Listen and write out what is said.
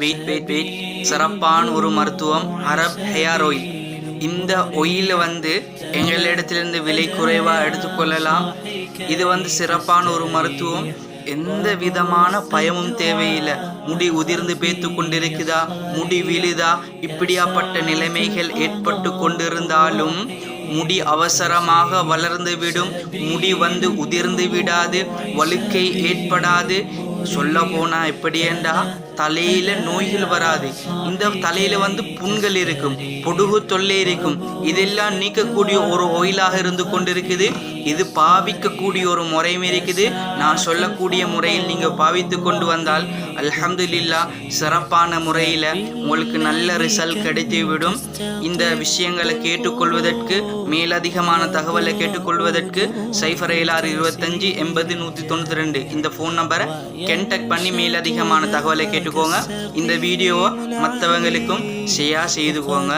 Wait wait wait. சிறப்பான ஒரு மருத்துவம் அரப் ஹேர் ஆயில் இந்த ஒயில் வந்து எங்களிடத்திலிருந்து விலை குறைவாக எடுத்துக்கொள்ளலாம் இது வந்து சிறப்பான ஒரு மருத்துவம். எந்த விதமான பயமும் தேவையில்லை. முடி உதிர்ந்து பேத்து கொண்டிருக்குதா? முடி விழுதா? இப்படியாப்பட்ட நிலைமைகள் ஏற்பட்டு கொண்டிருந்தாலும் முடி அவசரமாக வளர்ந்து விடும். முடி வந்து உதிர்ந்து விடாது. வழுக்கை ஏற்படாது. சொல்ல போனா எப்படியேண்டா? தலையில நோய்கள் வராது. இந்த தலையில வந்து புண்கள் இருக்கும் பொடுகு தொல்லை இருக்கும். இதெல்லாம் நீக்கக்கூடிய ஒரு ஒயிலாக இருந்து கொண்டிருக்குது. இது பாவிக்கக்கூடிய ஒரு முறையும் இருக்குது. நான் சொல்லக்கூடிய முறையில் நீங்கள் பாவித்து கொண்டு வந்தால் அல்ஹம்துலில்லா சிறப்பான முறையில் உங்களுக்கு நல்ல ரிசல்ட் கிடைத்து விடும் இந்த விஷயங்களை கேட்டுக்கொள்வதற்கு மேலதிகமான தகவலை கேட்டுக்கொள்வதற்கு சைஃபர் ஏழாறு இருபத்தஞ்சு எண்பது நூற்றி தொண்ணூற்றி ரெண்டு இந்த ஃபோன் நம்பரை கென்டெக்ட் பண்ணி மேலதிகமான தகவலை கேட்டு கேட்டுக்கோங்க இந்த வீடியோவை மற்றவங்களுக்கும் ஷேர் செய்துக்கோங்க